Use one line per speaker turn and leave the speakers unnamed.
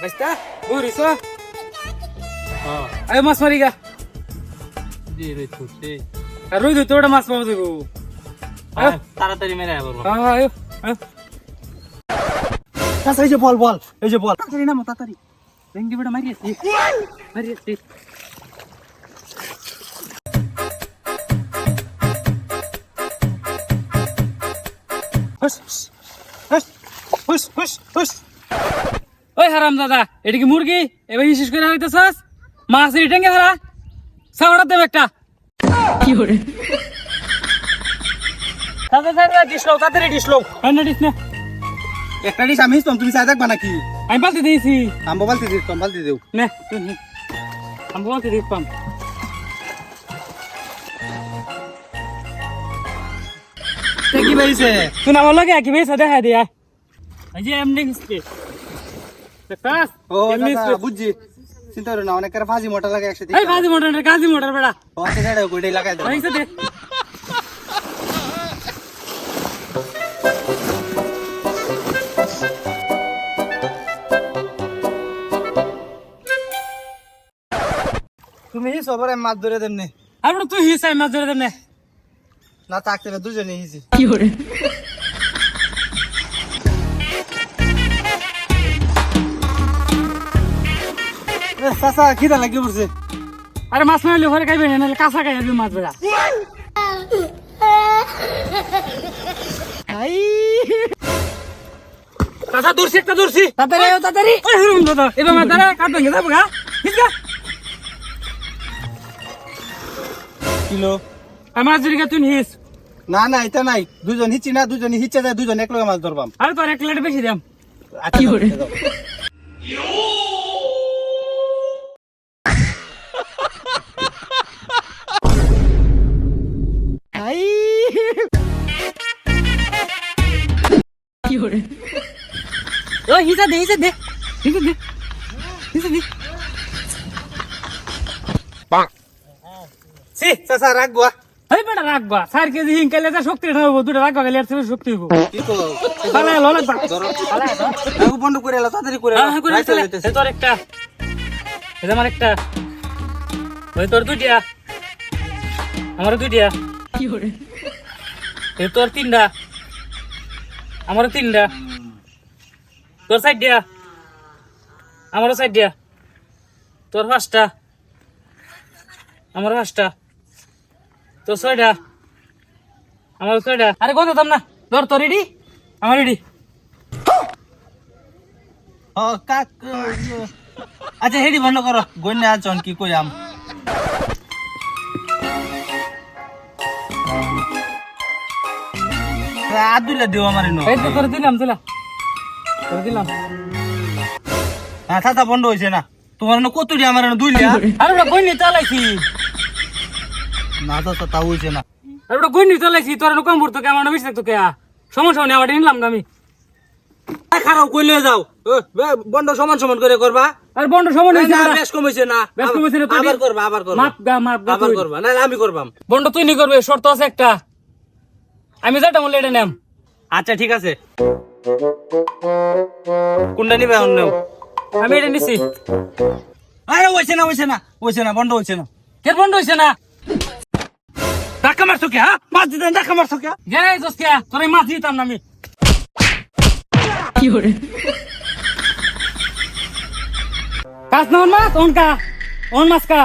বাইস্তা বুড়িছ
হ্যাঁ
আয় মাছ মারি গা
দিয়ে রে ছুটে
আর রই তো ওটা মাছ পাবো দেবো
হ্যাঁ, তাড়াতাড়ি মেরে আবার
হ্যাঁ হ্যাঁ আয়
আচ্ছা এই যে বল বল এই যে বল
তাড়াতাড়ি নামো তাড়াতাড়ি ভেঙ্গি বেটা মারি আসছি মারি আসছি
হুস হুস হুস হুস হুস
হারাম দাদা। এটা কি মুরগি? এবার হিসিস করে হইতেছস? মাছের টেঙ্গে হারা সাওড়া দেব একটা। কি করে তাড়াতাড়ি ডিশ লো তাড়াতাড়ি ডিশ লো না ডিশ না।
একটা ডিশ আমি হিসতাম তুমি চাই দেখবা নাকি?
আমি পালতে দিয়েছি।
আম্বা বালতি দিতাম বালতি দেও।
নে তুই নে। আমি পালতে দিতাম
তে কি বেরিয়েছে
তুই আমার লাগে কি বেশ দেখা দিয়া। এই যে এমনি হিসকে দেখতাস
ও
এমনি
দাদা,
হিসকে।
বুঝছি চিন্তা করো না অনেকের ফাজি মোটা লাগে একসাথে
এই গাজি মোটর গাজি মোটর বেড়া
ও আচ্ছা দাঁড়াও গোটাই লাগাই দাও
হইছে দে
তুমি হিসো আবার আমি মাছ ধরে দেমনি
আর তুই হিসাই মাছ ধরে দেন
না থাকতে না দুজনে হিসি
কি করে
চাচা খিদা লাগি পড়ছে।
আরে মাছ মারলে ঘরে খাইবে না? নাহলে কাঁচা খাই আসবে মাছ বেড়া কাঁচা দূরছি একটা দূরছি তাড়াতাড়ি আয়, তাড়াতাড়ি। ওই হুরুম দাদা এবার মাছ ধরে কাট ভেঙে যাব গা। ঠিক
কিলো?
গা তুই হিস
না না এটা নাই। দুজন হিচি না দুজন হিচে যায় দুজন একলগে মাছ ধরবাম।
আরে তোর এক প্লেট বেশি দাম।
কি করে?
ও হিসা দে হিসা দে। হিসা দে। হিসা দে।
সি
বেটা রাখবা চার কেজি হিংকালে যা শক্তি থাকব দুটো রাখবা গেলে আর শক্তি হইব
কি
ললে
রাখব বন্ধ করে এলো তাড়াতাড়ি করে
হ্যাঁ করে চলে এই তোর একটা। এই আমার একটা। ওই তোর দুইটা। আমার দুইটা। কি করে এই তোর তিনটা। আমার তিনটা। তোর সাইড দিয়া। আমারও সাইড দিয়া। তোর পাঁচটা। আমার পাঁচটা। তোর ছয়টা। আমার ছয়টা। আরে কোন দাম না। ধর তোর রেডি আমার রেডি
কাক আচ্ছা হেডি বন্ধ করো। গন্যা আচন কি কইয়াম আদুলে দিও আমার নো।
এই তো করে দিলাম দিলাম। করে দিলাম।
হ্যাঁ বন্ধ হইছে না। তোমার নো কতুরি আমার নো দুইলিয়া
আরে ওটা গইনি চালাইছি।
না তো তা হইছে না।
আরে ওটা গইনি চালাইছি তোর কম পড়তো কে আমার বেশি থাকতো কে সমস্যা নেই আমার নিলাম না আমি।
খারাপ কইলে যাও। ও, বে, বন্ধ সমান সমান করে করবা।
আর বন্ড সমান হয়েছে
না। বেশ কমেছে না।
বেশ কমেছে না,
আবার করবা আবার করবা।
মাপ গা মাপ গা
আবার করবা না আমি করবাম।
বন্ড তুই নি করবে শর্ত আছে একটা। আমি যেটা বললে এটা নেম।
আচ্ছা ঠিক আছে। কোনটা নিবে অন্য?
আমি এটা নিছি।
আরে হইছে না হইছে না হইছে না, বন্ধ হইছে না।
কে বন্ড হয়েছে না?
ধাক্কা মারছো কে হ্যাঁ? মাছ দিতে ধাক্কা মারছো কে?
গে জসকে তোর এই মাছ দিতাম না আমি কি করে কাজ না মাছ, অন কা, অন মাছ কা।